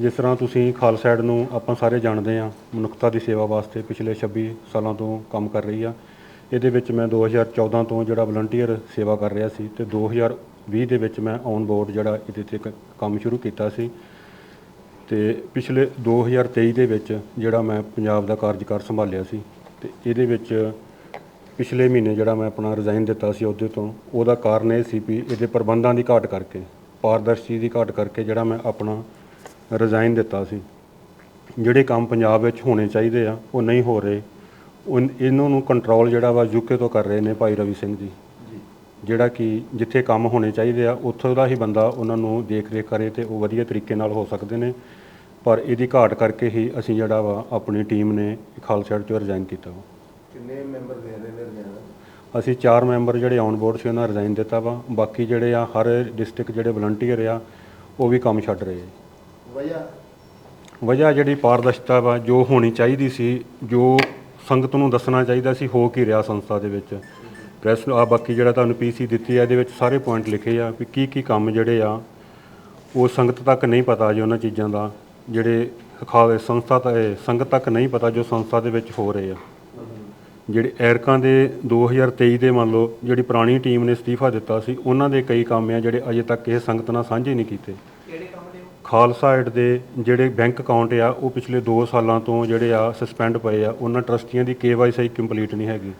ਜਿਸ ਤਰ੍ਹਾਂ ਤੁਸੀਂ ਖਾਲਸਾ ਏਡ ਨੂੰ ਆਪਾਂ ਸਾਰੇ ਜਾਣਦੇ ਹਾਂ, ਮਨੁੱਖਤਾ ਦੀ ਸੇਵਾ ਵਾਸਤੇ ਪਿਛਲੇ 26 ਸਾਲਾਂ ਤੋਂ ਕੰਮ ਕਰ ਰਹੀ ਆ। ਇਹਦੇ ਵਿੱਚ ਮੈਂ 2014 ਤੋਂ ਜਿਹੜਾ ਵਲੰਟੀਅਰ ਸੇਵਾ ਕਰ ਰਿਹਾ ਸੀ ਤੇ 2020 ਦੇ ਵਿੱਚ ਮੈਂ ਔਨ ਬੋਰਡ ਜਿਹੜਾ ਇਹਦੇ ਤੇ ਕ- ਕੰਮ ਸ਼ੁਰੂ ਕੀਤਾ ਸੀ। ਤੇ ਪਿਛਲੇ 2023 ਦੇ ਵਿੱਚ ਜਿਹੜਾ ਮੈਂ ਪੰਜਾਬ ਦਾ ਕਾਰਜਕਾਰ ਸੰਭਾਲਿਆ ਸੀ ਤੇ ਇਹਦੇ ਵਿੱਚ ਪਿਛਲੇ ਮਹੀਨੇ ਜਿਹੜਾ ਮੈਂ ਆਪਣਾ ਰਿਜ਼ਾਈਨ ਦਿੱਤਾ ਸੀ ਅਹੁਦੇ ਤੋਂ, ਉਹਦਾ ਕਾਰਨ ਇਹ ਸੀ ਵੀ ਇਹਦੇ ਪ੍ਰਬੰਧਾਂ ਦੀ ਘਾਟ ਕਰਕੇ, ਪਾਰਦਰਸ਼ੀ ਦੀ ਘਾਟ ਕਰਕੇ ਜਿਹੜਾ ਮੈਂ ਆਪਣਾ ਰਿਜ਼ਾਈਨ ਦਿੱਤਾ ਸੀ। ਜਿਹੜੇ ਕੰਮ ਪੰਜਾਬ ਵਿੱਚ ਹੋਣੇ ਚਾਹੀਦੇ ਆ ਉਹ ਨਹੀਂ ਹੋ ਰਹੇ। ਉਹ ਇਹਨਾਂ ਨੂੰ ਕੰਟਰੋਲ ਜਿਹੜਾ ਵਾ ਯੂਕੇ ਤੋਂ ਕਰ ਰਹੇ ਨੇ ਭਾਈ ਰਵੀ ਸਿੰਘ ਜੀ। ਜਿਹੜਾ ਕਿ ਜਿੱਥੇ ਕੰਮ ਹੋਣੇ ਚਾਹੀਦੇ ਆ ਉੱਥੋਂ ਦਾ ਹੀ ਬੰਦਾ ਉਹਨਾਂ ਨੂੰ ਦੇਖ ਰੇਖ ਕਰੇ ਤੇ ਉਹ ਵਧੀਆ ਤਰੀਕੇ ਨਾਲ ਹੋ ਸਕਦੇ ਨੇ। ਪਰ ਇਹਦੀ ਘਾਟ ਕਰਕੇ ਹੀ ਅਸੀਂ ਜਿਹੜਾ ਵਾ ਆਪਣੀ ਟੀਮ ਨੇ ਖਾਲਸਾ ਏਡ ਚੋਂ ਰਿਜ਼ਾਈਨ ਕੀਤਾ ਵਾ। ਕਿੰਨੇ ਮੈਂਬਰ ਦੇ ਰਹੇ ਨੇ ਰਜਾਨਾ ਅਸੀਂ ਚਾਰ ਮੈਂਬਰ ਜਿਹੜੇ ਔਨ ਬੋਰਡ ਸੀ ਉਹਨਾਂ ਰਿਜ਼ਾਈਨ ਦਿੱਤਾ ਵਾ। ਬਾਕੀ ਜਿਹੜੇ ਆ ਹਰ ਡਿਸਟ੍ਰਿਕਟ ਜਿਹੜੇ ਵਲੰਟੀਅਰ ਆ ਉਹ ਵੀ ਕੰਮ ਛੱਡ ਰਹੇ ਆ। ਵਜ੍ਹਾ? ਵਜ੍ਹਾ ਜਿਹੜੀ ਪਾਰਦਰਸ਼ਤਾ ਵਾ, ਜੋ ਹੋਣੀ ਚਾਹੀਦੀ ਸੀ, ਜੋ ਸੰਗਤ ਨੂੰ ਦੱਸਣਾ ਚਾਹੀਦਾ ਸੀ, ਹੋ ਕੀ ਰਿਹਾ ਸੰਸਥਾ ਦੇ ਵਿੱਚ। ਪ੍ਰੈਸ ਆ ਬਾਕੀ ਜਿਹੜਾ ਤੁਹਾਨੂੰ ਪੀਸੀ ਦਿੱਤੀ ਆ, ਇਹਦੇ ਵਿੱਚ ਸਾਰੇ ਪੁਆਇੰਟ ਲਿਖੇ ਆ ਵੀ ਕੀ ਕੀ ਕੰਮ ਜਿਹੜੇ ਆ, ਉਹ ਸੰਗਤ ਤੱਕ ਨਹੀਂ ਪਤਾ ਜੀ ਉਹਨਾਂ ਚੀਜ਼ਾਂ ਦਾ। ਜਿਹੜੇ ਖਾਲੇ ਸੰਸਥਾ ਤਾਂ ਸੰਗਤ ਤੱਕ ਨਹੀਂ ਪਤਾ ਜੋ ਸੰਸਥਾ ਦੇ ਵਿੱਚ ਹੋ ਰਹੇ ਆ। ਜਿਹੜੇ ਐਰਕਾਂ ਦੇ 2023 ਦੇ ਮੰਨ ਲਓ, ਜਿਹੜੀ ਪੁਰਾਣੀ ਟੀਮ ਨੇ ਅਸਤੀਫਾ ਦਿੱਤਾ ਸੀ, ਉਹਨਾਂ ਦੇ ਕਈ ਕੰਮ ਆ ਜਿਹੜੇ ਅਜੇ ਤੱਕ ਇਹ ਸੰਗਤ ਨਾਲ ਸਾਂਝੇ ਨਹੀਂ ਕੀਤੇ। ਖਾਲਸਾ ਏਡ ਦੇ ਜਿਹੜੇ ਬੈਂਕ ਅਕਾਊਂਟ ਆ, ਉਹ ਪਿਛਲੇ 2 ਸਾਲਾਂ ਤੋਂ ਜਿਹੜੇ ਆ ਸਸਪੈਂਡ ਪਏ ਆ। ਉਹਨਾਂ ਟਰਸਟੀਆਂ ਦੀ ਕੇਵਾਈਸੀ ਕੰਪਲੀਟ ਨਹੀਂ ਹੈਗੀ।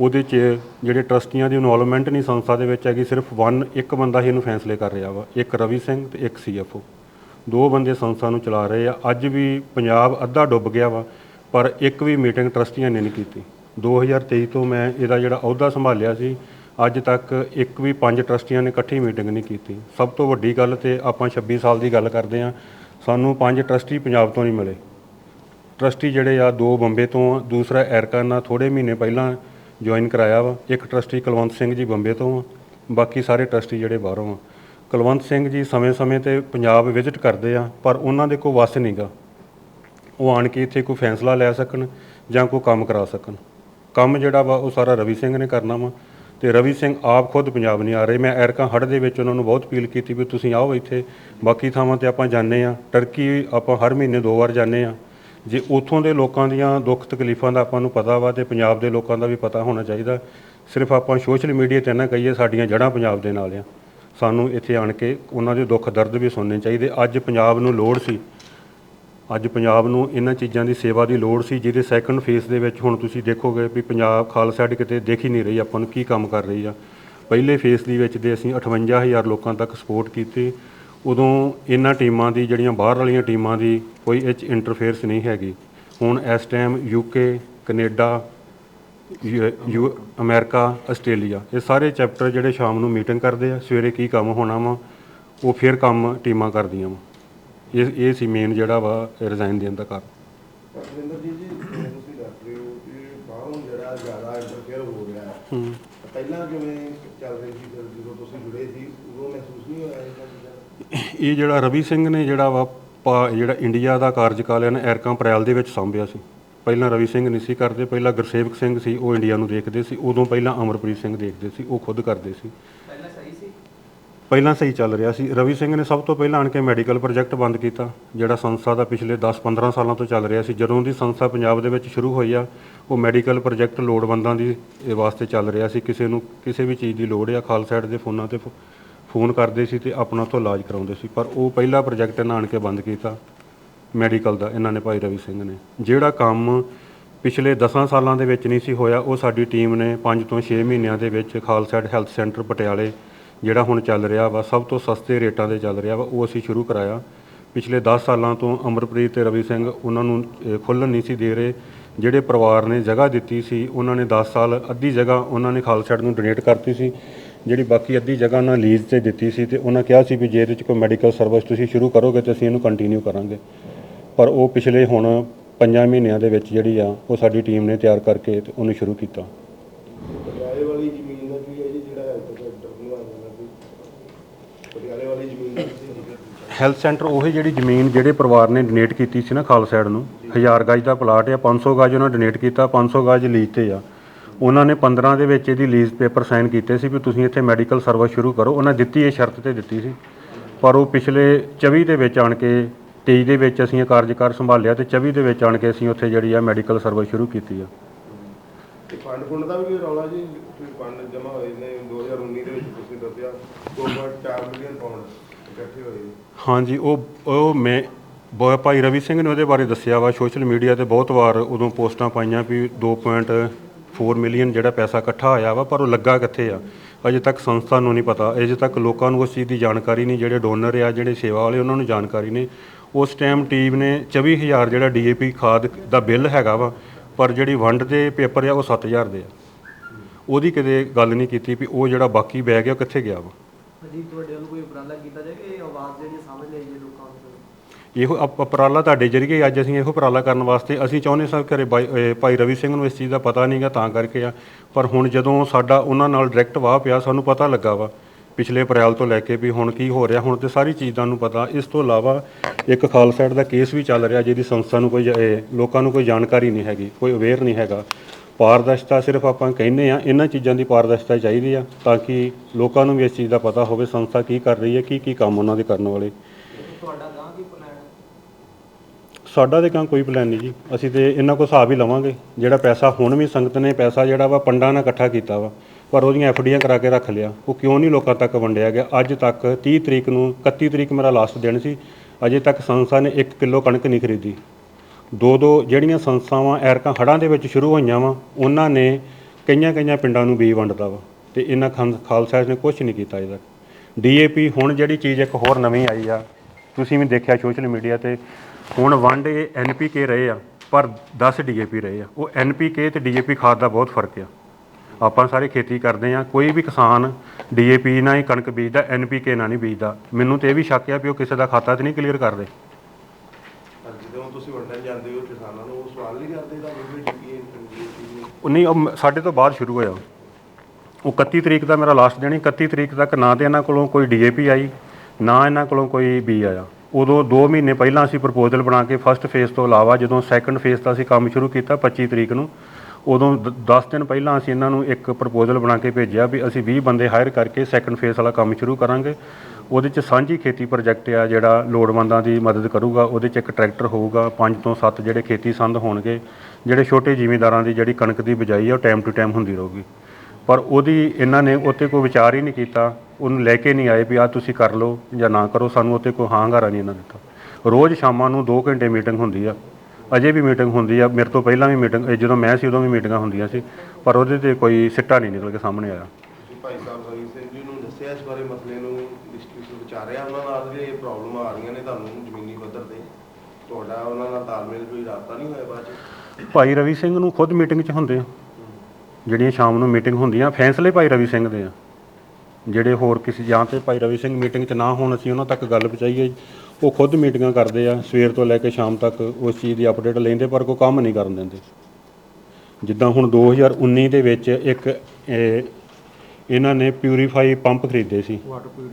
ਉਹਦੇ 'ਚ ਜਿਹੜੇ ਟਰਸਟੀਆਂ ਦੀ ਇਨਵੋਲਵਮੈਂਟ ਨਹੀਂ ਸੰਸਥਾ ਦੇ ਵਿੱਚ ਹੈਗੀ, ਸਿਰਫ ਵਨ ਇੱਕ ਬੰਦਾ ਹੀ ਇਹਨੂੰ ਫੈਸਲੇ ਕਰ ਰਿਹਾ ਵਾ, ਇੱਕ ਰਵੀ ਸਿੰਘ ਤੇ ਇੱਕ ਸੀਐਫਓ ਦੋ ਬੰਦੇ ਸੰਸਥਾ ਨੂੰ ਚਲਾ ਰਹੇ ਆ। ਅੱਜ ਵੀ ਪੰਜਾਬ ਅੱਧਾ ਡੁੱਬ ਗਿਆ ਵਾ, ਪਰ ਇੱਕ ਵੀ ਮੀਟਿੰਗ ਟਰਸਟੀਆਂ ਨੇ ਨਹੀਂ ਕੀਤੀ। 2023 ਤੋਂ ਮੈਂ ਇਹਦਾ ਜਿਹੜਾ ਅਹੁਦਾ ਸੰਭਾਲਿਆ ਸੀ ਅੱਜ ਤੱਕ ਇੱਕ ਵੀ ਪੰਜ ਟਰਸਟੀਆਂ ਨੇ ਇਕੱਠੀ ਮੀਟਿੰਗ ਨਹੀਂ ਕੀਤੀ। ਸਭ ਤੋਂ ਵੱਡੀ ਗੱਲ ਤੇ ਆਪਾਂ 26 ਸਾਲ ਦੀ ਗੱਲ ਕਰਦੇ ਆ ਸਾਨੂੰ ਪੰਜ ਟਰਸਟੀ ਪੰਜਾਬ ਤੋਂ ਨਹੀਂ ਮਿਲੇ। ਟਰਸਟੀ ਜਿਹੜੇ ਆ, ਦੋ ਬੰਬੇ ਤੋਂ ਆ ਦੂਸਰਾ ਐਰਕਾ ਨਾਲ ਥੋੜੇ ਮਹੀਨੇ ਪਹਿਲਾਂ ਜੁਆਇਨ ਕਰਾਇਆ ਵਾ। ਇੱਕ ਟਰਸਟੀ ਕੁਲਵੰਤ ਸਿੰਘ ਜੀ ਬੰਬੇ ਤੋਂ ਆ, ਬਾਕੀ ਸਾਰੇ ਟਰਸਟੀ ਜਿਹੜੇ ਬਾਹਰੋਂ ਆ। ਕੁਲਵੰਤ ਸਿੰਘ ਜੀ ਸਮੇਂ-ਸਮੇਂ ਤੇ ਪੰਜਾਬ ਵਿਜ਼ਿਟ ਕਰਦੇ ਆ, ਪਰ ਉਹਨਾਂ ਦੇ ਕੋਈ ਵਸ ਨਹੀਂਗਾ ਉਹ ਆਣ ਕੇ ਇੱਥੇ ਕੋਈ ਫੈਸਲਾ ਲੈ ਸਕਣ ਜਾਂ ਕੋਈ ਕੰਮ ਕਰਾ ਸਕਣ। ਕੰਮ ਜਿਹੜਾ ਵਾ, ਉਹ ਸਾਰਾ ਰਵੀ ਸਿੰਘ ਨੇ ਕਰਨਾ ਵਾ। ਤੇ ਰਵੀ ਸਿੰਘ ਆਪ ਖੁਦ ਪੰਜਾਬ ਨਹੀਂ ਆ ਰਹੇ। ਮੈਂ ਐਰਕਾ ਹੜ ਦੇ ਵਿੱਚ ਉਹਨਾਂ ਨੂੰ ਬਹੁਤ ਅਪੀਲ ਕੀਤੀ ਵੀ ਤੁਸੀਂ ਆਓ ਇੱਥੇ। ਬਾਕੀ ਥਾਵਾਂ ਤੇ ਆਪਾਂ ਜਾਂਦੇ ਆ ਟਰਕੀ ਆਪਾਂ ਹਰ ਮਹੀਨੇ ਦੋ ਵਾਰ ਜਾਂਦੇ ਆ ਜੇ ਉੱਥੋਂ ਦੇ ਲੋਕਾਂ ਦੀਆਂ ਦੁੱਖ ਤਕਲੀਫਾਂ ਦਾ ਆਪਾਂ ਨੂੰ ਪਤਾ ਵਾ ਤੇ ਪੰਜਾਬ ਦੇ ਲੋਕਾਂ ਦਾ ਵੀ ਪਤਾ ਹੋਣਾ ਚਾਹੀਦਾ। ਸਿਰਫ ਆਪਾਂ ਸੋਸ਼ਲ ਮੀਡੀਆ ਤੇ ਨਾ ਕਹੀਏ ਸਾਡੀਆਂ ਜੜ੍ਹਾਂ ਪੰਜਾਬ ਦੇ ਨਾਲ ਆ। ਸਾਨੂੰ ਇੱਥੇ ਆਣ ਕੇ ਉਹਨਾਂ ਦੇ ਦੁੱਖ ਦਰਦ ਵੀ ਸੁਣਨੇ ਚਾਹੀਦੇ। ਅੱਜ ਪੰਜਾਬ ਨੂੰ ਲੋੜ ਸੀ ਅੱਜ ਪੰਜਾਬ ਨੂੰ ਇਹਨਾਂ ਚੀਜ਼ਾਂ ਦੀ ਸੇਵਾ ਦੀ ਲੋੜ ਸੀ, ਜਿਹਦੇ ਸੈਕੰਡ ਫੇਸ ਦੇ ਵਿੱਚ ਹੁਣ ਤੁਸੀਂ ਦੇਖੋਗੇ ਵੀ ਪੰਜਾਬ ਖਾਲਸਾ ਏਡ ਕਿਤੇ ਦੇਖ ਹੀ ਨਹੀਂ ਰਹੀ ਆਪਾਂ ਨੂੰ ਕੀ ਕੰਮ ਕਰ ਰਹੀ ਆ। ਪਹਿਲੇ ਫੇਸ ਦੇ ਵਿੱਚ ਦੇ ਅਸੀਂ 58000 ਲੋਕਾਂ ਤੱਕ ਸਪੋਰਟ ਕੀਤੀ। ਉਦੋਂ ਇਹਨਾਂ ਟੀਮਾਂ ਦੀ, ਜਿਹੜੀਆਂ ਬਾਹਰ ਵਾਲੀਆਂ ਟੀਮਾਂ ਦੀ ਕੋਈ ਇਹ 'ਚ ਇੰਟਰਫੇਅਰਸ ਨਹੀਂ ਹੈਗੀ। ਹੁਣ ਇਸ ਟਾਈਮ ਯੂਕੇ ਕੈਨੇਡਾ ਯੂ- ਯੂ ਅਮਰੀਕਾ ਆਸਟ੍ਰੇਲੀਆ ਇਹ ਸਾਰੇ ਚੈਪਟਰ ਜਿਹੜੇ ਸ਼ਾਮ ਨੂੰ ਮੀਟਿੰਗ ਕਰਦੇ ਆ, ਸਵੇਰੇ ਕੀ ਕੰਮ ਹੋਣਾ ਵਾ, ਉਹ ਫਿਰ ਕੰਮ ਟੀਮਾਂ ਕਰਦੀਆਂ ਵਾ। ਇਹ ਇਹ ਸੀ ਮੇਨ ਜਿਹੜਾ ਵਾ ਰਿਜ਼ਾਈਨ ਦੇਣ ਦਾ ਕਾਰਨ। ਰਵਿੰਦਰ ਜੀ ਜੀ ਜਿਵੇਂ ਤੁਸੀਂ ਦੱਸ ਰਹੇ ਹੋ ਕਿ ਬਾਹਰੋਂ ਜਿਹੜਾ ਜ਼ਿਆਦਾ ਇੰਟਰਫੇਅਰ ਹੋ ਰਿਹਾ ਹੈ ਪਹਿਲਾਂ ਕਿਵੇਂ ਚੱਲ ਰਹੀ ਸੀ ਫਿਰ ਜਦੋਂ ਤੁਸੀਂ ਜੁੜੇ ਸੀ ਉਦੋਂ ਮਹਿਸੂਸ ਨਹੀਂ ਹੋਇਆ ਇਹ ਚੀਜ਼ਾਂ ਦਾ? ਇਹ ਜਿਹੜਾ ਰਵੀ ਸਿੰਘ ਨੇ ਜਿਹੜਾ ਵਾ ਜਿਹੜਾ ਇੰਡੀਆ ਦਾ ਕਾਰਜਕਾਲ ਹੈ ਨਾ ਐਰਕਾਂ ਅਪ੍ਰੈਲ ਦੇ ਵਿੱਚ ਸੰਭਿਆ ਸੀ। ਪਹਿਲਾਂ ਰਵੀ ਸਿੰਘ ਨਹੀਂ ਸੀ ਕਰਦੇ ਪਹਿਲਾਂ ਗੁਰਸੇਵਕ ਸਿੰਘ ਸੀ ਉਹ ਇੰਡੀਆ ਨੂੰ ਦੇਖਦੇ ਸੀ ਉਦੋਂ ਪਹਿਲਾਂ ਅਮਰਪ੍ਰੀਤ ਸਿੰਘ ਦੇਖਦੇ ਸੀ ਉਹ ਖੁਦ ਕਰਦੇ ਸੀ। ਪਹਿਲਾਂ ਸਹੀ ਚੱਲ ਰਿਹਾ ਸੀ। ਰਵੀ ਸਿੰਘ ਨੇ ਸਭ ਤੋਂ ਪਹਿਲਾਂ ਆਣ ਕੇ ਮੈਡੀਕਲ ਪ੍ਰੋਜੈਕਟ ਬੰਦ ਕੀਤਾ, ਜਿਹੜਾ ਸੰਸਥਾ ਦਾ ਪਿਛਲੇ 10-15 ਸਾਲਾਂ ਤੋਂ ਚੱਲ ਰਿਹਾ ਸੀ। ਜਦੋਂ ਦੀ ਸੰਸਥਾ ਪੰਜਾਬ ਦੇ ਵਿੱਚ ਸ਼ੁਰੂ ਹੋਈ ਆ, ਉਹ ਮੈਡੀਕਲ ਪ੍ਰੋਜੈਕਟ ਲੋੜਵੰਦਾਂ ਦੀ ਵਾਸਤੇ ਚੱਲ ਰਿਹਾ ਸੀ। ਕਿਸੇ ਨੂੰ ਕਿਸੇ ਵੀ ਚੀਜ਼ ਦੀ ਲੋੜ ਆ ਖਾਲਸਾ ਏਡ ਦੇ ਫੋਨਾਂ ਤੇ ਫੋ- ਫੋਨ ਕਰਦੇ ਸੀ ਤੇ ਆਪਣਾ ਤੋਂ ਇਲਾਜ ਕਰਾਉਂਦੇ ਸੀ। ਪਰ ਉਹ ਪਹਿਲਾ ਪ੍ਰੋਜੈਕਟ ਇਹਨਾਂ ਆਣ ਕੇ ਬੰਦ ਕੀਤਾ ਮੈਡੀਕਲ ਦਾ, ਇਹਨਾਂ ਨੇ ਭਾਈ ਰਵੀ ਸਿੰਘ ਨੇ। ਜਿਹੜਾ ਕੰਮ ਪਿਛਲੇ 10 ਸਾਲਾਂ ਦੇ ਵਿੱਚ ਨਹੀਂ ਸੀ ਹੋਇਆ, ਉਹ ਸਾਡੀ ਟੀਮ ਨੇ 5 ਤੋਂ 6 ਮਹੀਨਿਆਂ ਦੇ ਵਿੱਚ ਖਾਲਸਾ ਹੈਲਥ ਸੈਂਟਰ ਪਟਿਆਲੇ ਜਿਹੜਾ ਹੁਣ ਚੱਲ ਰਿਹਾ ਵਾ ਸਭ ਤੋਂ ਸਸਤੇ ਰੇਟਾਂ ਤੇ ਚੱਲ ਰਿਹਾ ਵਾ ਉਹ ਅਸੀਂ ਸ਼ੁਰੂ ਕਰਾਇਆ। ਪਿਛਲੇ 10 ਸਾਲਾਂ ਤੋਂ ਅਮਰਪ੍ਰੀਤ ਤੇ ਰਵੀ ਸਿੰਘ ਉਹਨਾਂ ਨੂੰ ਅਹ, ਖੁੱਲ੍ਹਣ ਨਹੀਂ ਸੀ ਦੇ ਰਹੇ। ਜਿਹੜੇ ਪਰਿਵਾਰ ਨੇ ਜਗ੍ਹਾ ਦਿੱਤੀ ਸੀ ਉਹਨਾਂ ਨੇ 10 ਸਾਲ ਅੱਧੀ ਜਗ੍ਹਾ ਉਹਨਾਂ ਨੇ ਖਾਲਸਾ ਨੂੰ ਡੋਨੇਟ ਕਰਤੀ ਸੀ। ਜਿਹੜੀ ਬਾਕੀ ਅੱਧੀ ਜਗ੍ਹਾ ਉਹਨਾਂ ਲੀਜ਼ ਤੇ ਦਿੱਤੀ ਸੀ ਤੇ ਉਹਨਾਂ ਕਿਹਾ ਸੀ ਵੀ ਜੇ ਇਹਦੇ 'ਚ ਕੋਈ ਮੈਡੀਕਲ ਸਰਵਿਸ ਤੁਸੀਂ ਸ਼ੁਰੂ ਕਰੋਗੇ ਤੇ ਅਸੀਂ ਇਹਨੂੰ ਕੰਟੀਨਿਊ ਕਰਾਂਗੇ। ਪਰ ਉਹ ਪਿਛਲੇ ਹੁਣ ਪੰਜਾਂ ਮਹੀਨਿਆਂ ਦੇ ਵਿੱਚ ਜਿਹੜੀ ਆ ਉਹ ਸਾਡੀ ਟੀਮ ਨੇ ਤਿਆਰ ਕਰਕੇ ਤੇ ਉਹਨੂੰ ਸ਼ੁਰੂ ਕੀਤਾ ਪਟਿਆਲੇ ਵਾਲੀ ਜ਼ਮੀਨ ਦਾ ਕੀ ਹੈ ਜੀ ਜਿਹੜਾ ਇੰਟਰਵਿਊ ਆ ਜਾਂਦਾ ਸੀ ਪਟਿਆਲੇ ਵਾਲੀ ਜ਼ਮੀਨ ਦਾ ਤੁਸੀਂ ਜ਼ਿਕਰ ਕੀਤਾ ਹੈਲਥ ਸੈਂਟਰ ਉਹੀ ਜਿਹੜੀ ਜ਼ਮੀਨ ਜਿਹੜੇ ਪਰਿਵਾਰ ਨੇ ਡੋਨੇਟ ਕੀਤੀ ਸੀ ਨਾ ਖਾਲਸਾ ਏਡ ਨੂੰ 1000 ਗਜ ਦਾ ਪਲਾਟ ਆ 500 ਗਜ ਉਹਨਾਂ ਡੋਨੇਟ ਕੀਤਾ 500 ਗਜ ਲੀਜ਼ ਤੇ ਆ। ਉਹਨਾਂ ਨੇ 15 ਦੇ ਵਿੱਚ ਇਹਦੀ ਲੀਜ਼ ਪੇਪਰ ਸਾਈਨ ਕੀਤੇ ਸੀ ਵੀ ਤੁਸੀਂ ਇੱਥੇ ਮੈਡੀਕਲ ਸਰਵਿਸ ਸ਼ੁਰੂ ਕਰੋ। ਉਹਨਾਂ ਦਿੱਤੀ ਇਹ ਸ਼ਰਤ ਤੇ ਦਿੱਤੀ ਸੀ। ਪਰ ਉਹ ਪਿਛਲੇ 24 ਦੇ ਵਿੱਚ ਆਣ ਕੇ 23 ਦੇ ਵਿੱਚ ਅਸੀਂ ਇਹ ਕਾਰਜਕਾਰ ਸੰਭਾਲਿਆ ਤੇ 24 ਦੇ ਵਿੱਚ ਆਣ ਕੇ ਅਸੀਂ ਉੱਥੇ ਜਿਹੜੀ ਆ ਮੈਡੀਕਲ ਸਰਵਿਸ ਸ਼ੁਰੂ ਕੀਤੀ ਆ। ਤੇ ਫੰਡ ਫੰਡ ਦਾ ਵੀ ਕੋਈ ਰੌਲਾ ਜੀ? ਫੰਡ ਜਮ੍ਹਾਂ ਹੋਏ ਨੇ 2019 ਦੇ ਵਿੱਚ ਤੁਸੀਂ ਦੱਸਿਆ 2.4 ਮਿਲੀਅਨ ਪਾਉਂਡ ਇਕੱਠੇ ਹੋਏ ਨੇ। ਹਾਂਜੀ, ਉਹ ਉਹ ਮੈਂ, ਬ- ਭਾਈ ਰਵੀ ਸਿੰਘ ਨੇ ਉਹਦੇ ਬਾਰੇ ਦੱਸਿਆ ਵਾ ਸੋਸ਼ਲ ਮੀਡੀਆ ਤੇ ਬਹੁਤ ਵਾਰ ਉਦੋਂ ਪੋਸਟਾਂ ਪਾਈਆਂ ਵੀ 2.4 ਮਿਲੀਅਨ ਜਿਹੜਾ ਪੈਸਾ ਇਕੱਠਾ ਹੋਇਆ ਵਾ, ਪਰ ਉਹ ਲੱਗਾ ਕਿੱਥੇ ਆ? ਅਜੇ ਤੱਕ ਸੰਸਥਾ ਨੂੰ ਨਹੀਂ ਪਤਾ। ਅਜੇ ਤੱਕ ਲੋਕਾਂ ਨੂੰ ਉਸ ਚੀਜ਼ ਦੀ ਜਾਣਕਾਰੀ ਨਹੀਂ, ਜਿਹੜੇ ਡੋਨਰ ਆ, ਜਿਹੜੇ ਸੇਵਾ ਵਾਲੇ, ਉਹਨਾਂ ਨੂੰ ਜਾਣਕਾਰੀ ਨਹੀਂ। ਉਸ ਟਾਈਮ ਟੀਮ ਨੇ 24000 ਜਿਹੜਾ ਡੀਏਪੀ ਖਾਦ ਦਾ ਬਿੱਲ ਹੈਗਾ ਵਾ, ਪਰ ਜਿਹੜੀ ਵੰਡ ਦੇ ਪੇਪਰ ਆ, ਉਹ 7000 ਦੇ ਆ। ਉਹਦੀ ਕਿਤੇ ਗੱਲ ਨਹੀਂ ਕੀਤੀ ਵੀ ਉਹ ਜਿਹੜਾ ਬਾਕੀ ਬੈਗ ਆ, ਉਹ ਕਿੱਥੇ ਗਿਆ ਵਾ? ਜੀ ਤੁਹਾਡੇ ਵੱਲੋਂ ਕੋਈ ਉਪਰਾਲਾ ਕੀਤਾ ਜਾਏ ਕਿ ਇਹ ਆਵਾਜ਼ ਜਿਹੜੀ ਸਾਹਮਣੇ ਲਈ ਜੇ ਲੋਕਾਂ ਨੂੰ? ਇਹੋ ਅਪ- ਉਪਰਾਲਾ ਤੁਹਾਡੇ ਜਰੀਏ ਅੱਜ ਅਸੀਂ ਇਹੋ ਉਪਰਾਲਾ ਕਰਨ ਵਾਸਤੇ, ਅਸੀਂ ਚਾਹੁੰਦੇ ਸਾਂ ਘਰੇ ਬਾਈ- ਅਹ, ਭਾਈ ਰਵੀ ਸਿੰਘ ਨੂੰ ਇਸ ਚੀਜ਼ ਦਾ ਪਤਾ ਨਹੀਂਗਾ ਤਾਂ ਕਰਕੇ ਆ, ਪਰ ਹੁਣ ਜਦੋਂ ਸਾਡਾ ਉਹਨਾਂ ਨਾਲ ਡਾਇਰੈਕਟ ਵਾਹ ਪਿਆ, ਸਾਨੂੰ ਪਤਾ ਲੱਗਾ ਵਾ ਪਿਛਲੇ ਅਪ੍ਰੈਲ ਤੋਂ ਲੈ ਕੇ ਵੀ ਹੁਣ ਕੀ ਹੋ ਰਿਹਾ, ਹੁਣ ਤੇ ਸਾਰੀ ਚੀਜ਼ਾਂ ਨੂੰ ਪਤਾ। ਇਸ ਤੋਂ ਇਲਾਵਾ ਇੱਕ ਖਾਲਸਾ ਏਡ ਦਾ ਕੇਸ ਵੀ ਚੱਲ ਰਿਹਾ, ਜਿਹਦੀ ਸੰਸਥਾ ਨੂੰ ਕੋਈ ਜ- ਇਹ ਲੋਕਾਂ ਨੂੰ ਕੋਈ ਜਾਣਕਾਰੀ ਨਹੀਂ ਹੈਗੀ, ਕੋਈ ਅਵੇਅਰ ਨਹੀਂ ਹੈਗਾ। ਪਾਰਦਰਸ਼ਤਾ ਸਿਰਫ ਆਪਾਂ ਕਹਿੰਦੇ ਆ ਇਹਨਾਂ ਚੀਜ਼ਾਂ ਦੀ ਪਾਰਦਰਸ਼ਤਾ ਚਾਹੀਦੀ ਆ ਤਾਂ ਕਿ ਲੋਕਾਂ ਨੂੰ ਵੀ ਇਸ ਚੀਜ਼ ਦਾ ਪਤਾ ਹੋਵੇ ਸੰਸਥਾ ਕੀ ਕਰ ਰਹੀ ਹੈ ਕੀ ਕੀ ਕੰਮ ਉਹਨਾਂ ਦੇ ਕਰਨ ਵਾਲੇ। ਤੁਹਾਡਾ ਗਾਂ ਕੀ ਪਲਾਨ ਸਾਡਾ ਤੇ ਕਾਂ ਕੋਈ ਪਲਾਨ ਨਹੀਂ ਜੀ। ਅਸੀਂ ਤੇ ਇਹਨਾਂ ਕੋਲ ਹਿਸਾਬ ਹੀ ਲਵਾਂਗੇ। ਜਿਹੜਾ ਪੈਸਾ ਹੁਣ ਵੀ ਸੰਗਤ ਨੇ ਪੈਸਾ ਜਿਹੜਾ ਵਾ ਪੰਡਾਂ ਨਾਲ ਇਕੱਠਾ ਕੀਤਾ ਵਾ ਪਰ ਉਹਦੀਆਂ ਐਫਡੀਆਂ ਕਰਾ ਕੇ ਰੱਖ ਲਿਆ। ਉਹ ਕਿਉਂ ਨਹੀਂ ਲੋਕਾਂ ਤੱਕ ਵੰਡਿਆ ਗਿਆ? ਅੱਜ ਤੱਕ 30 ਤਰੀਕ ਨੂੰ 31 ਤਰੀਕ ਮੇਰਾ ਲਾਸਟ ਦਿਨ ਸੀ। ਅਜੇ ਤੱਕ ਸੰਸਥਾ ਨੇ 1 ਕਿਲੋ ਕਣਕ ਨਹੀਂ ਖਰੀਦੀ। ਦੋ ਦੋ ਜਿਹੜੀਆਂ ਸੰਸਥਾਵਾਂ ਐਰਕਾਂ ਹੜਾਂ ਦੇ ਵਿੱਚ ਸ਼ੁਰੂ ਹੋਈਆਂ ਵਾ, ਉਹਨਾਂ ਨੇ ਕਈਆਂ ਕਈਆਂ ਪਿੰਡਾਂ ਨੂੰ ਬੀ ਵੰਡਦਾ ਵਾ ਤੇ ਇਹਨਾਂ ਖਾਨ- ਖਾਲਸਾ ਨੇ ਕੁਝ ਨਹੀਂ ਕੀਤਾ ਅਜੇ ਤੱਕ। ਡੀਏਪੀ ਹੁਣ ਜਿਹੜੀ ਚੀਜ਼ ਇੱਕ ਹੋਰ ਨਵੀਂ ਆਈ ਆ, ਤੁਸੀਂ ਵੀ ਦੇਖਿਆ ਸੋਸ਼ਲ ਮੀਡੀਆ ਤੇ, ਹੁਣ ਵੰਡ ਇਹ ਐਨਪੀਕੇ ਰਹੇ ਆ, ਪਰ 10 ਡੀਏਪੀ ਰਹੇ ਆ। ਉਹ ਐਨਪੀਕੇ ਤੇ ਡੀਏਪੀ ਖਾਦ ਦਾ ਬਹੁਤ ਫ਼ਰਕ ਆ। ਆਪਾਂ ਸਾਰੇ ਖੇਤੀ ਕਰਦੇ ਆ, ਕੋਈ ਵੀ ਕਿਸਾਨ ਡੀਏਪੀ ਨਾਲ ਹੀ ਕਣਕ ਬੀਜਦਾ ਐਨਪੀਕੇ ਨਾਲ ਨਹੀਂ ਬੀਜਦਾ। ਮੈਨੂੰ ਤੇ ਇਹ ਵੀ ਸ਼ੱਕ ਆ ਵੀ ਉਹ ਕਿਸੇ ਦਾ ਖਾਤਾ ਤੇ ਨਹੀਂ ਕਲੀਅਰ ਕਰਦੇ। ਤੁਸੀਂ ਵੰਡਣ ਜਾਂਦੇ ਹੋ ਕਿਸਾਨਾਂ ਨੂੰ, ਉਹ ਸਵਾਲ ਨਹੀਂ ਕਰਦੇ ਤਾਂ ਵੀ ਕੀ ਇਹ ਉਹ ਨਹੀਂ, ਉਹ ਸਾਡੇ ਤੋਂ ਬਾਅਦ ਸ਼ੁਰੂ ਹੋਇਆ। ਉਹ 31 ਤਰੀਕ ਦਾ ਮੇਰਾ ਲਾਸਟ ਦਿਨ ਸੀ। 31 ਤਰੀਕ ਤੱਕ ਨਾ ਤੇ ਇਹਨਾਂ ਕੋਲੋਂ ਕੋਈ ਡੀਏਪੀ ਆਈ, ਨਾ ਇਹਨਾਂ ਕੋਲੋਂ ਕੋਈ ਬੀ ਆਇਆ। ਉਦੋਂ 2 ਮਹੀਨੇ ਪਹਿਲਾਂ ਅਸੀਂ ਪ੍ਰਪੋਜ਼ਲ ਬਣਾ ਕੇ ਫਸਟ ਫੇਜ਼ ਤੋਂ ਇਲਾਵਾ ਜਦੋਂ ਸੈਕੰਡ ਫੇਜ਼ ਦਾ ਅਸੀਂ ਕੰਮ ਸ਼ੁਰੂ ਕੀਤਾ 25 ਤਰੀਕ ਨੂੰ, ਉਦੋਂ 10 ਦਿਨ ਪਹਿਲਾਂ ਅਸੀਂ ਇਹਨਾਂ ਨੂੰ ਇੱਕ ਪ੍ਰਪੋਜ਼ਲ ਬਣਾ ਕੇ ਭੇਜਿਆ ਵੀ ਅਸੀਂ 20 ਬੰਦੇ ਹਾਇਰ ਕਰਕੇ ਸੈਕੰਡ ਫੇਜ਼ ਵਾਲਾ ਕੰਮ ਸ਼ੁਰੂ ਕਰਾਂਗੇ। ਉਹਦੇ ਚ ਸਾਂਝੀ ਖੇਤੀ ਪ੍ਰੋਜੈਕਟ ਆ ਜਿਹੜਾ ਲੋੜਵੰਦਾਂ ਦੀ ਮਦਦ ਕਰੂਗਾ, ਉਹਦੇ ਚ ਇੱਕ ਟਰੈਕਟਰ ਹੋਊਗਾ, ਪੰਜ ਤੋਂ ਸੱਤ ਜਿਹੜੇ ਖੇਤੀ ਸੰਦ ਹੋਣਗੇ, ਜਿਹੜੇ ਛੋਟੇ ਜ਼ਿਮੀਂਦਾਰਾਂ ਦੀ ਜਿਹੜੀ ਕਣਕ ਦੀ ਬਿਜਾਈ ਆ, ਉਹ ਟਾਈਮ ਟੂ ਟਾਈਮ ਹੁੰਦੀ ਰਹੂਗੀ। ਪਰ ਉਹਦੀ ਇਹਨਾਂ ਨੇ ਉੱਤੇ ਕੋਈ ਵਿਚਾਰ ਹੀ ਨਹੀਂ ਕੀਤਾ, ਉਹਨੂੰ ਲੈ ਕੇ ਨਹੀਂ ਆਏ ਵੀ ਆ ਤੁਸੀਂ ਕਰ ਲਓ ਜਾਂ ਨਾ ਕਰੋ, ਸਾਨੂੰ ਉੱਤੇ ਕੋਈ ਹਾਂਗਾਰਾ ਨਹੀਂ ਇਹਨਾਂ ਦਿੱਤਾ। ਰੋਜ਼ ਸ਼ਾਮਾਂ ਨੂੰ 2 ਘੰਟੇ ਮੀਟਿੰਗ ਹੁੰਦੀ ਆ, ਅਜੇ ਵੀ ਮੀਟਿੰਗ ਹੁੰਦੀ ਆ, ਮੇਰੇ ਤੋਂ ਪਹਿਲਾਂ ਵੀ ਮੀਟਿੰਗ ਜਦੋਂ ਮੈਂ ਸੀ ਉਦੋਂ ਵੀ ਮੀਟਿੰਗਾਂ ਹੁੰਦੀਆਂ ਸੀ, ਪਰ ਉਹਦੇ ਤੇ ਕੋਈ ਸਿੱਟਾ ਨਹੀਂ ਨਿਕਲ ਕੇ ਸਾਹਮਣੇ ਆਇਆ। ਭਾਈ ਸਾਹਿਬ ਸਿੰਘ ਜੀ ਨੂੰ ਦੱਸਿਆ ਇਸ ਬਾਰੇ ਮਸਲੇ ਨੂੰ ਡਿਸਕਸ ਉਹਨਾਂ ਨਾਲ ਵੀ ਪ੍ਰੋਬਲਮ ਆ ਰਹੀਆਂ ਨੇ ਤੁਹਾਨੂੰ ਜ਼ਮੀਨੀ ਪੱਧਰ ਤੇ। ਤੁਹਾਡਾ ਉਹਨਾਂ ਨਾਲ ਤਾਲਮੇਲ ਕੋਈ ਰਾਬਤਾ ਨਹੀਂ ਹੋਇਆ ਬਾਅਦ ਚ? ਭਾਈ ਰਵੀ ਸਿੰਘ ਨੂੰ ਖੁਦ ਮੀਟਿੰਗ 'ਚ ਹੁੰਦੇ ਆ। ਜਿਹੜੀਆਂ ਸ਼ਾਮ ਨੂੰ ਮੀਟਿੰਗ ਹੁੰਦੀਆਂ ਫੈਸਲੇ ਭਾਈ ਰਵੀ ਸਿੰਘ ਦੇ ਆ। ਜਿਹੜੇ ਹੋਰ ਕਿਸੇ ਜਾਂ ਤੇ ਭਾਈ ਰਵੀ ਸਿੰਘ ਮੀਟਿੰਗ 'ਚ ਨਾ ਹੋਣ ਅਸੀਂ ਉਹਨਾਂ ਤੱਕ ਗੱਲ ਪਹੁੰਚਾਈਏ। ਉਹ ਖੁਦ ਮੀਟਿੰਗਾਂ ਕਰਦੇ ਆ ਸਵੇਰ ਤੋਂ ਲੈ ਕੇ ਸ਼ਾਮ ਤੱਕ ਉਸ ਚੀਜ਼ ਦੀ ਅਪਡੇਟ ਲੈਂਦੇ ਪਰ ਕੋਈ ਕੰਮ ਨਹੀਂ ਕਰਨ ਦਿੰਦੇ। ਜਿੱਦਾਂ ਹੁਣ 2019 ਦੇ ਵਿੱਚ ਇੱਕ ਇਹ, ਇਹਨਾਂ ਨੇ ਪਿਊਰੀਫਾਈ ਪੰਪ ਖਰੀਦੇ ਸੀ।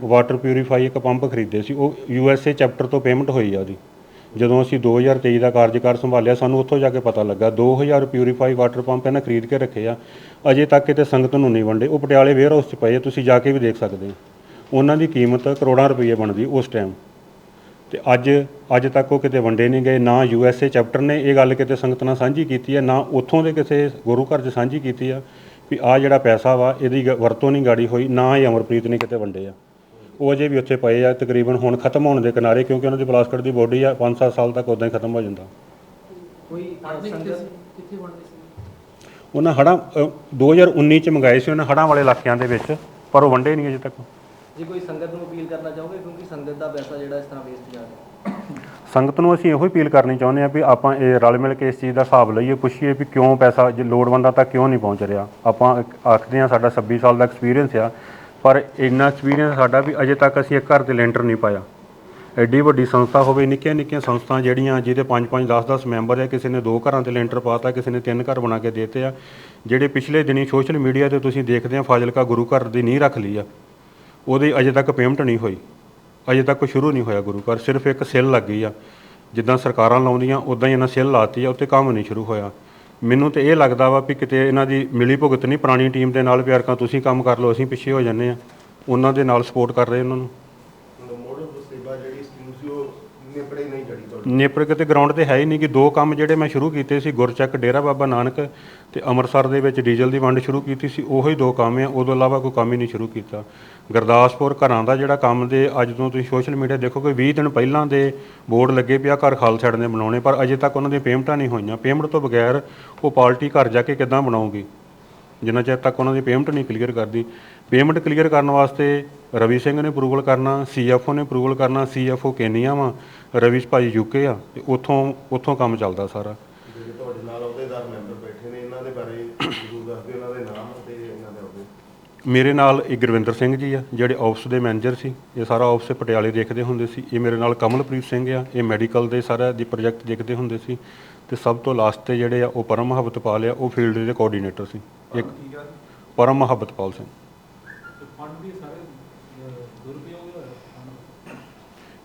ਵਾਟਰ ਪਿਊਰੀਫਾਈ ਇੱਕ ਪੰਪ ਖਰੀਦੇ ਸੀ। ਉਹ ਯੂ ਐਸ ਏ ਚੈਪਟਰ ਤੋਂ ਪੇਮੈਂਟ ਹੋਈ ਆ ਉਹਦੀ। ਜਦੋਂ ਅਸੀਂ 2023 ਦਾ ਕਾਰਜਕਾਰ ਸੰਭਾਲਿਆ ਸਾਨੂੰ ਉੱਥੋਂ ਜਾ ਕੇ ਪਤਾ ਲੱਗਾ 2000 ਪਿਊਰੀਫਾਈ ਵਾਟਰ ਪੰਪ ਇਹਨਾਂ ਖਰੀਦ ਕੇ ਰੱਖੇ ਆ। ਅਜੇ ਤੱਕ ਕਿਤੇ ਸੰਗਤ ਨੂੰ ਨਹੀਂ ਵੰਡੇ। ਉਹ ਪਟਿਆਲੇ ਵੇਅਰ ਹਾਊਸ 'ਚ ਪਏ ਆ ਤੁਸੀਂ ਜਾ ਕੇ ਵੀ ਦੇਖ ਸਕਦੇ ਹੋ ਉਹਨਾਂ ਦੀ ਕੀਮਤ ਕਰੋੜਾਂ ਰੁਪਏ ਬਣਦੀ ਉਸ ਟਾਈਮ ਤੇ ਅੱਜ ਅੱਜ ਤੱਕ ਉਹ ਕਿਤੇ ਵੰਡੇ ਨਹੀਂ ਗਏ। ਨਾ ਯੂ ਐਸ ਏ ਚੈਪਟਰ ਨੇ ਇਹ ਗੱਲ ਕਿਤੇ ਸੰਗਤ ਨਾਲ ਸਾਂਝੀ ਕੀਤੀ ਹੈ ਨਾ ਉੱਥੋਂ ਦੇ ਕਿਸੇ ਗੁਰੂ ਘਰ 'ਚ ਸਾਂਝੀ ਕੀਤੀ ਆ। ਵੀ ਆ ਜਿਹੜਾ ਪੈਸਾ ਵਾ ਇਹਦੀ ਗ- ਵਰਤੋਂ ਨਹੀਂ ਗਾੜੀ ਹੋਈ ਨਾ ਹੀ ਅਮਰਪ੍ਰੀਤ ਨੇ ਕਿਤੇ ਵੰਡੇ ਆ। ਉਹ ਅਜੇ ਵੀ ਉੱਥੇ ਪਏ ਆ ਤਕਰੀਬਨ ਹੁਣ ਖਤਮ ਹੋਣ ਦੇ ਕਿਨਾਰੇ ਕਿਉਂਕਿ ਉਹਨਾਂ ਦੀ ਪਲਾਸਟਿਕ ਦੀ ਬੋਡੀ ਆ 5-7 ਸਾਲ ਤੱਕ ਉਦਾਂ ਹੀ ਖਤਮ ਹੋ ਜਾਂਦਾ। ਕੋਈ ਸੰਗਤ ਕਿੱਥੇ ਵੰਡਦੇ ਸੀ? ਉਹਨਾਂ ਹੜਾਂ ਅ, 2019 ਚ ਮੰਗਾਏ ਸੀ ਉਹਨਾਂ ਹੜਾਂ ਵਾਲੇ ਇਲਾਕਿਆਂ ਦੇ ਵਿੱਚ ਪਰ ਉਹ ਵੰਡੇ ਨਹੀਂ ਅਜੇ ਤੱਕ। ਜੇ ਕੋਈ ਸੰਗਤ ਨੂੰ ਅਪੀਲ ਕਰਨਾ ਚਾਹੋਗੇ ਕਿਉਂਕਿ ਸੰਗਤ ਦਾ ਪੈਸਾ ਜਿਹੜਾ ਇਸ ਤਰ੍ਹਾਂ ਵੇਸਟ ਜਾ ਰਿਹਾ। ਸੰਗਤ ਨੂੰ ਅਸੀਂ ਇਹੋ ਹੀ ਅਪੀਲ ਕਰਨੀ ਚਾਹੁੰਦੇ ਹਾਂ ਵੀ ਆਪਾਂ ਇਹ ਰਲ ਮਿਲ ਕੇ ਇਸ ਚੀਜ਼ ਦਾ ਹਿਸਾਬ ਲਈਏ, ਪੁੱਛੀਏ ਵੀ ਕਿਉਂ ਪੈਸਾ ਜੇ ਲੋੜਵੰਦਾਂ ਤੱਕ ਕਿਉਂ ਨਹੀਂ ਪਹੁੰਚ ਰਿਹਾ। ਆਪਾਂ ਆਖਦੇ ਹਾਂ ਸਾਡਾ 26 ਸਾਲ ਦਾ ਐਕਸਪੀਰੀਅੰਸ ਆ, ਪਰ ਇੰਨਾ ਐਕਸਪੀਰੀਅੰਸ ਸਾਡਾ ਵੀ ਅਜੇ ਤੱਕ ਅਸੀਂ ਇੱਕ ਘਰ ਤੇ ਲੈਂਟਰ ਨਹੀਂ ਪਾਇਆ। ਐਡੀ ਵੱਡੀ ਸੰਸਥਾ ਹੋਵੇ ਨਿੱਕੀਆਂ ਨਿੱਕੀਆਂ ਸੰਸਥਾ ਜਿਹੜੀਆਂ ਜਿਹਦੇ 5-5 10-10 ਮੈਂਬਰ ਆ, ਕਿਸੇ ਨੇ ਦੋ ਘਰਾਂ ਤੇ ਲੈਂਟਰ ਪਾਤਾ ਕਿਸੇ ਨੇ ਤਿੰਨ ਘਰ ਬਣਾ ਕੇ ਦੇਤੇ ਆ, ਜਿਹੜੇ ਪਿਛਲੇ ਦਿਨੀ ਸੋਸ਼ਲ ਮੀਡੀਆ ਤੇ ਤੁਸੀਂ ਦੇਖਦੇ ਆ, ਫਾਜ਼ਿਲਕਾ ਗੁਰੂ ਘਰ ਦੀ ਨੀਂਹ ਰੱਖ ਲਈ ਆ, ਉਹਦੀ ਅਜੇ ਤੱਕ ਪੇਮੈਂਟ ਨਹੀਂ ਹੋਈ। ਅਜੇ ਤੱਕ ਸ਼ੁਰੂ ਨਹੀਂ ਹੋਇਆ ਗੁਰੂ ਘਰ, ਸਿਰਫ ਇੱਕ ਸੈੱਲ ਲੱਗ ਗਈ ਆ। ਜਿੱਦਾਂ ਸਰਕਾਰਾਂ ਲਾਉਂਦੀਆਂ ਉਦਾਂ ਹੀ ਇਹਨਾਂ ਸੈੱਲ ਲਾਤੀ ਆ ਉੱਤੇ ਕੰਮ ਨਹੀਂ ਸ਼ੁਰੂ ਹੋਇਆ। ਮੈਨੂੰ ਤੇ ਇਹ ਲੱਗਦਾ ਵਾ ਵੀ ਕਿਤੇ ਇਹਨਾਂ ਦੀ ਮਿਲੀ ਭੁਗਤ ਨਹੀਂ ਪੁਰਾਣੀ ਟੀਮ ਦੇ ਨਾਲ ਪਿਆਰ ਕਾ ਤੁਸੀਂ ਕੰਮ ਕਰ ਲਓ, ਅਸੀਂ ਪਿੱਛੇ ਹੋ ਜਾਂਦੇ ਆ। ਉਹਨਾਂ ਦੇ ਨਾਲ ਸਪੋਰਟ ਕਰ ਰਹੇ ਉਹਨਾਂ ਨੂੰ। ਨੇਪਰ ਕਿਤੇ ਗਰਾਊਂਡ ਤੇ ਹੈ ਹੀ ਨਹੀਂ ਕਿ ਦੋ ਕੰਮ ਜਿਹੜੇ ਮੈਂ ਸ਼ੁਰੂ ਕੀਤੇ ਸੀ, ਗੁਰਚੱਕ ਡੇਰਾ ਬਾਬਾ ਨਾਨਕ ਤੇ ਅੰਮ੍ਰਿਤਸਰ ਦੇ ਵਿੱਚ ਡੀਜ਼ਲ ਦੀ ਵੰਡ ਸ਼ੁਰੂ ਕੀਤੀ ਸੀ, ਉਹੀ ਦੋ ਕੰਮ ਆ ਉਦੋਂ ਇਲਾਵਾ ਕੋਈ ਕੰਮ ਹੀ ਨਹੀਂ ਸ਼ੁਰੂ ਕੀਤਾ। ਗੁਰਦਾਸਪੁਰ ਘਰਾਂ ਦਾ ਜਿਹੜਾ ਕੰਮ ਦੇ, ਅੱਜ ਤੋਂ ਤੁਸੀਂ ਸੋਸ਼ਲ ਮੀਡੀਆ ਦੇਖੋਗੇ 20 ਦਿਨ ਪਹਿਲਾਂ ਦੇ ਬੋਰਡ ਲੱਗੇ ਪਿਆ, ਘਰ ਖਾਲ ਛੱਡ ਨੇ ਬਣਾਉਣੇ, ਪਰ ਅਜੇ ਤੱਕ ਉਹਨਾਂ ਦੀਆਂ ਪੇਮੈਂਟਾਂ ਨਹੀਂ ਹੋਈਆਂ। ਪੇਮੈਂਟ ਤੋਂ ਬਗੈਰ ਉਹ ਪਾਰਟੀ ਘਰ ਜਾ ਕੇ ਕਿੱਦਾਂ ਬਣਾਉਗੀ ਜਿੰਨਾ ਚਿਰ ਤੱਕ ਉਹਨਾਂ ਦੀ ਪੇਮੈਂਟ ਨਹੀਂ ਕਲੀਅਰ ਕਰਦੀ ਪੇਮੈਂਟ ਕਲੀਅਰ ਕਰਨ ਵਾਸਤੇ ਰਵੀ ਸਿੰਘ ਨੇ ਅਪਰੂਵਲ ਕਰਨਾ ਸੀਐਫਓ ਨੇ ਅਪਰੂਵਲ ਕਰਨਾ ਸੀਐਫਓ ਕੇਨੀਆ ਵਾ? ਰਵੀਸ਼ ਭਾਈ ਯੂਕੇ ਆ ਤੇ ਉੱਥੋਂ ਉੱਥੋਂ ਕੰਮ ਚੱਲਦਾ ਸਾਰਾ। ਜਿਹੜੇ ਤੁਹਾਡੇ ਨਾਲ ਅਹੁਦੇਦਾਰ ਮੈਂਬਰ ਬੈਠੇ ਨੇ ਇਹਨਾਂ ਦੇ ਬਾਰੇ ਜ਼ਰੂਰ ਦੱਸ ਦਿਓ ਇਹਨਾਂ ਦੇ ਨਾਮ ਤੇ ਇਹਨਾਂ ਦੇ ਅਹੁਦੇ। ਮੇਰੇ ਨਾਲ ਇੱਕ ਗੁਰਵਿੰਦਰ ਸਿੰਘ ਜੀ ਆ ਜਿਹੜੇ ਆਫਿਸ ਦੇ ਮੈਨੇਜਰ ਸੀ ਇਹ ਸਾਰਾ ਆਫਿਸ ਪਟਿਆਲੇ ਦੇਖਦੇ ਹੁੰਦੇ ਸੀ। ਇਹ ਮੇਰੇ ਨਾਲ ਕਮਲਪ੍ਰੀਤ ਸਿੰਘ ਆ ਇਹ ਮੈਡੀਕਲ ਦੇ ਸਾਰਾ ਦੀ ਪ੍ਰੋਜੈਕਟ ਦੇਖਦੇ ਹੁੰਦੇ ਸੀ। ਤੇ ਸਭ ਤੋਂ ਲਾਸਟ ਤੇ ਜਿਹੜੇ ਆ ਉਹ ਪਰਮ ਮੁਹੱਬਤਪਾਲ ਆ ਉਹ ਫੀਲਡ ਦੇ ਕੋਆਰਡੀਨੇਟਰ ਸੀ। ਇੱਕ ਪਰਮ ਮੁਹੱਬਤਪਾਲ ਸਿੰਘ।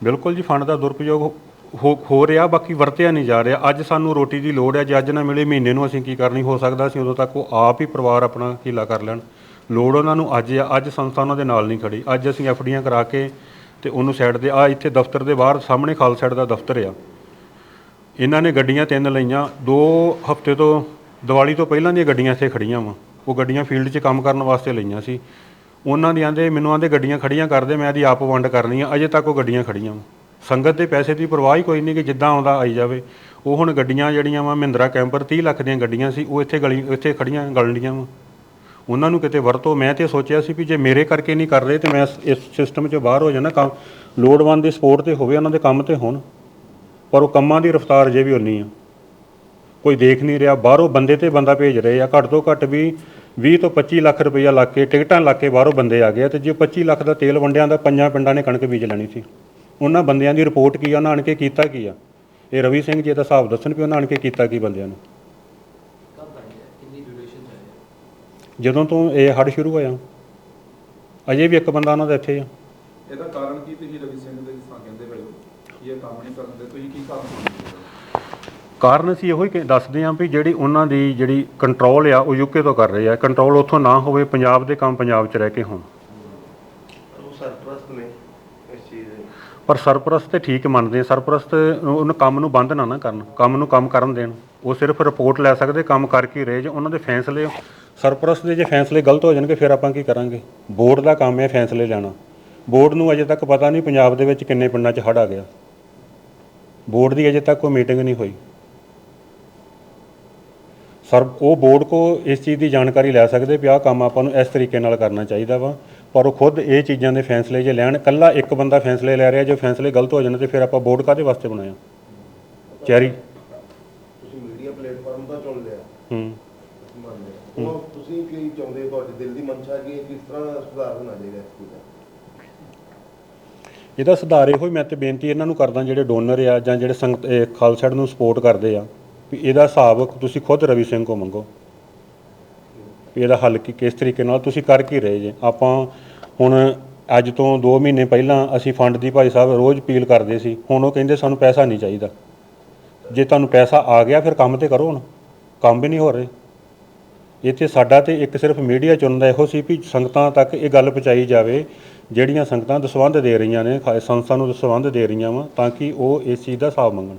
ਬਿਲਕੁਲ ਜੀ ਫੰਡ ਦਾ ਦੁਰਉਪਯੋਗ ਹੋ ਹੋ ਰਿਹਾ ਬਾਕੀ ਵਰਤਿਆ ਨਹੀਂ ਜਾ ਰਿਹਾ। ਅੱਜ ਸਾਨੂੰ ਰੋਟੀ ਦੀ ਲੋੜ ਹੈ ਜੇ ਅੱਜ ਨਾ ਮਿਲੇ ਮਹੀਨੇ ਨੂੰ ਅਸੀਂ ਕੀ ਕਰਨੀ? ਹੋ ਸਕਦਾ ਅਸੀਂ ਉਦੋਂ ਤੱਕ ਉਹ ਆਪ ਹੀ ਪਰਿਵਾਰ ਆਪਣਾ ਹੀਲਾ ਕਰ ਲੈਣ। ਲੋੜ ਉਹਨਾਂ ਨੂੰ ਅੱਜ ਆ ਅੱਜ ਸੰਸਥਾ ਉਹਨਾਂ ਦੇ ਨਾਲ ਨਹੀਂ ਖੜੀ। ਅੱਜ ਅਸੀਂ ਐਫਡੀਆਂ ਕਰਾ ਕੇ ਤੇ ਉਹਨੂੰ ਸਾਈਡ ਦੇ ਆ ਇੱਥੇ ਦਫ਼ਤਰ ਦੇ ਬਾਹਰ ਸਾਹਮਣੇ ਖਾਲ ਸਾਈਡ ਦਾ ਦਫ਼ਤਰ ਆ। ਇਹਨਾਂ ਨੇ ਗੱਡੀਆਂ ਤਿੰਨ ਲਈਆਂ। ਦੋ ਹਫ਼ਤੇ ਤੋਂ ਦੀਵਾਲੀ ਤੋਂ ਪਹਿਲਾਂ ਦੀਆਂ ਗੱਡੀਆਂ ਇੱਥੇ ਖੜੀਆਂ ਵਾ। ਉਹ ਗੱਡੀਆਂ ਫੀਲਡ 'ਚ ਕੰਮ ਕਰਨ ਵਾਸਤੇ ਲਈਆਂ ਸੀ। ਉਹਨਾਂ ਦੀ ਆਂਦੇ, ਮੈਨੂੰ ਆਂਦੇ ਗੱਡੀਆਂ ਖੜੀਆਂ ਕਰਦੇ ਮੈਂ ਇਹਦੀ ਆਪ ਵੰਡ ਕਰਨੀ ਆ ਅਜੇ ਤੱਕ ਉਹ ਗੱਡੀਆਂ ਖੜੀਆਂ ਵਾ। ਸੰਗਤ ਦੇ ਪੈਸੇ ਦੀ ਪਰਵਾਹ ਹੀ ਕੋਈ ਨਹੀਂ ਕਿ ਜਿੱਦਾਂ ਆਉਂਦਾ ਆਈ ਜਾਵੇ। ਉਹ ਹੁਣ ਗੱਡੀਆਂ ਜਿਹੜੀਆਂ ਵਾ, ਮਹਿੰਦਰਾ ਕੈਂਪਰ 30 ਲੱਖ ਦੀਆਂ ਗੱਡੀਆਂ ਸੀ, ਉਹ ਇੱਥੇ ਗਲੀ, ਇੱਥੇ ਖੜੀਆਂ, ਗਲਣੀਆਂ ਵਾ। ਉਹਨਾਂ ਨੂੰ ਕਿਤੇ ਵਰਤੋ, ਮੈਂ ਤੇ ਸੋਚਿਆ ਸੀ ਵੀ ਜੇ ਮੇਰੇ ਕਰਕੇ ਨਹੀਂ ਕਰ ਰਹੇ ਤੇ ਮੈਂ ਇਸ- ਸਿਸਟਮ 'ਚੋਂ ਬਾਹਰ ਹੋ ਜਾਣਾ। ਕੰਮ, ਲੋੜਵੰਦ ਦੀ ਸਪੋਰਟ ਤੇ ਹੋਵੇ, ਉਹਨਾਂ ਦੇ ਕੰਮ ਤੇ ਹੋਣ। ਪਰ ਉਹ ਕੰਮਾਂ ਦੀ ਰਫ਼ਤਾਰ ਜੇ ਵੀ ਉਨੀ ਆ। ਕੋਈ ਦੇਖ ਨਹੀਂ ਰਿਹਾ, ਬਾਹਰੋਂ ਬੰਦੇ ਤੇ ਬੰਦਾ ਭੇਜ ਰਹੇ ਆ, ਘੱਟ ਤੋਂ ਘੱਟ ਵੀ 20 ਤੋਂ 25 ਲੱਖ ਰੁਪਈਆ ਲਾ ਕੇ, ਟਿਕਟਾਂ ਲਾ ਕੇ ਬਾਹਰੋਂ ਬੰਦੇ ਆ ਗਏ ਆ ਤੇ ਜੇ 25 ਲੱਖ ਦਾ ਤੇਲ ਵੰਡਿਆਂ ਦਾ ਪੰਜਾਂ ਪਿੰਡਾਂ ਨੇ ਕਣਕ ਬੀਜ ਲੈਣੀ ਸੀ। ਉਹਨਾਂ ਬੰਦਿਆਂ ਦੀ ਰਿਪੋਰਟ ਕੀ ਆ? ਉਹਨਾਂ ਆਣ ਕੇ ਕੀਤਾ ਕੀ ਆ? ਇਹ ਰਵੀ ਸਿੰਘ ਜੀ ਦਾ ਹਿਸਾਬ ਦੱਸਣ ਵੀ ਉਹਨਾਂ ਆਣ ਕੇ ਕੀਤਾ ਕੀ ਬੰਦਿਆਂ ਨੂੰ। ਜਦੋਂ ਤੋਂ ਇਹ ਹੜ ਸ਼ੁਰੂ ਹੋਇਆ, ਅਜੇ ਵੀ ਇੱਕ ਬੰਦਾ ਉਹਨਾਂ ਦਾ ਇੱਥੇ ਆ। ਇਹਦਾ ਕਾਰਨ ਕੀ ਤੁਸੀਂ ਰਵੀ ਸਿੰਘ ਦੇ ਜਿਸ ਕਹਿੰਦੇ ਪਏ ਹੋ? ਇਹ ਕੰਮ ਨਹੀਂ ਕਰਨ ਤੁਸੀਂ ਕੀ ਕਾਰਨ ਮੰਨਦੇ ਹੋ? ਕਾਰਨ ਅਸੀਂ ਇਹੋ ਹੀ ਕਿ- ਦੱਸਦੇ ਹਾਂ ਵੀ ਜਿਹੜੀ ਉਹਨਾਂ ਦੀ ਜਿਹੜੀ ਕੰਟਰੋਲ ਆ ਉਹ ਯੂਕੇ ਤੋਂ ਕਰ ਰਹੇ ਆ। ਕੰਟਰੋਲ ਉੱਥੋਂ ਨਾ ਹੋਵੇ ਪੰਜਾਬ ਦੇ ਕੰਮ ਪੰਜਾਬ 'ਚ ਰਹਿ ਕੇ ਹੋਣ। ਉਹ ਸਰਪ੍ਰਸਤ ਨੇ ਇਸ ਚੀਜ਼ ਦੇ। ਪਰ ਸਰਪ੍ਰਸਤ ਤੇ ਠੀਕ ਮੰਨਦੇ ਆ। ਸਰਪ੍ਰਸਤ ਨੂੰ- ਉਹਨੂੰ ਕੰਮ ਨੂੰ ਬੰਦ ਨਾ ਨਾ ਕਰਨ। ਕੰਮ ਨੂੰ ਕੰਮ ਕਰਨ ਦੇਣ। ਉਹ ਸਿਰਫ ਰਿਪੋਰਟ ਲੈ ਸਕਦੇ ਕੰਮ ਕਰਕੇ ਹੀ ਰਹੇ ਜੇ ਉਹਨਾਂ ਦੇ ਫੈਸਲੇ ਸਰਪ੍ਰਸਤ ਦੇ ਜੇ ਫੈਸਲੇ ਗਲਤ ਹੋ ਜਾਣਗੇ ਫਿਰ ਆਪਾਂ ਕੀ ਕਰਾਂਗੇ? ਬੋਰਡ ਦਾ ਕੰਮ ਹੈ ਫੈਸਲੇ ਲੈਣਾ। ਬੋਰਡ ਨੂੰ ਅਜੇ ਤੱਕ ਪਤਾ ਨਹੀਂ ਪੰਜਾਬ ਦੇ ਵਿੱਚ ਕਿੰਨੇ ਪਿੰਡਾਂ 'ਚ ਹੜ੍ਹ ਆ ਗਿਆ। ਬੋਰਡ ਦੀ ਅਜੇ ਤੱਕ ਕੋਈ ਮੀਟਿੰਗ ਨਹੀਂ ਹੋਈ। ਸਰ ਉਹ ਬੋਰਡ ਕੋ ਇਸ ਚੀਜ਼ ਦੀ ਜਾਣਕਾਰੀ ਲੈ ਸਕਦੇ ਵੀ ਆਹ ਕੰਮ ਆਪਾਂ ਨੂੰ ਇਸ ਤਰੀਕੇ ਨਾਲ ਕਰਨਾ ਚਾਹੀਦਾ ਵਾ। ਪਰ ਉਹ ਖੁਦ ਇਹ ਚੀਜ਼ਾਂ ਦੇ ਫੈਸਲੇ ਜੇ ਲੈਣ ਕੱਲਾ ਇੱਕ ਬੰਦਾ ਫੈਸਲੇ ਲੈ ਰਿਹਾ ਜੇ ਫੈਸਲੇ ਗਲਤ ਹੋ ਜਾਣ ਤੇ ਫਿਰ ਆਪਾਂ ਬੋਰਡ ਕਾਦੇ ਵਾਸਤੇ ਬਣਾਇਆ? ਚੈਰੀ। ਤੁਸੀਂ ਮੀਡੀਆ ਪਲੇਟਫਾਰਮ ਦਾ ਚੁਣ ਲਿਆ। ਹੂੰ। ਮੰਨ ਲਿਆ ਉਹ ਤੁਸੀਂ ਕੀ ਚਾਹੁੰਦੇ ਹੋ? ਤੁਹਾਡੇ ਦਿਲ ਦੀ ਮਨਸ਼ਾ ਕੀ ਹੈ? ਕਿਸ ਤਰ੍ਹਾਂ ਸੁਧਾਰ ਹੋਣਾ ਚਾਹੀਦਾ ਇਸ ਚੀਜ਼ ਦਾ? ਇਹਦਾ ਸੁਧਾਰ ਇਹੋ ਹੀ ਮੈਂ ਤੇ ਬੇਨਤੀ ਇਹਨਾਂ ਨੂੰ ਕਰਦਾ ਜਿਹੜੇ ਡੋਨਰ ਆ ਜਾਂ ਜਿਹੜੇ ਸੰਗਤ ਇਹ ਖਾਲਸਾ ਨੂੰ ਸਪੋਰਟ ਕਰਦੇ ਆ ਵੀ ਇਹਦਾ ਹਿਸਾਬ ਤੁਸੀਂ ਖੁਦ ਰਵੀ ਸਿੰਘ ਕੋ ਮੰਗੋ। ਵੀ ਇਹਦਾ ਹੱਲ ਕੀ, ਕਿਸ ਤਰੀਕੇ ਨਾਲ ਤੁਸੀਂ ਕਰ ਕੀ ਰਹੇ ਜੇ? ਆਪਾਂ ਹੁਣ ਅੱਜ ਤੋਂ 2 ਮਹੀਨੇ ਪਹਿਲਾਂ ਅਸੀਂ ਫੰਡ ਦੀ ਭਾਈ ਸਾਹਿਬ ਰੋਜ਼ ਅਪੀਲ ਕਰਦੇ ਸੀ, ਹੁਣ ਉਹ ਕਹਿੰਦੇ ਸਾਨੂੰ ਪੈਸਾ ਨਹੀਂ ਚਾਹੀਦਾ। ਜੇ ਤੁਹਾਨੂੰ ਪੈਸਾ ਆ ਗਿਆ ਫਿਰ ਕੰਮ ਤੇ ਕਰੋ ਹੁਣ, ਕੰਮ ਵੀ ਨਹੀਂ ਹੋ ਰਹੇ। ਇੱਥੇ ਸਾਡਾ ਤੇ ਇੱਕ ਸਿਰਫ ਮੀਡੀਆ ਚੁਣਨ ਦਾ ਇਹੋ ਸੀ ਵੀ ਸੰਗਤਾਂ ਤੱਕ ਇਹ ਗੱਲ ਪਹੁੰਚਾਈ ਜਾਵੇ, ਜਿਹੜੀਆਂ ਸੰਗਤਾਂ ਦਸਵੰਧ ਦੇ ਰਹੀਆਂ ਨੇ, ਖਾ- ਸੰਸਥਾ ਨੂੰ ਦਸਵੰਧ ਦੇ ਰਹੀਆਂ ਵਾ, ਤਾਂ ਕਿ ਉਹ ਇਸ ਚੀਜ਼ ਦਾ ਹਿਸਾਬ ਮੰਗਣ।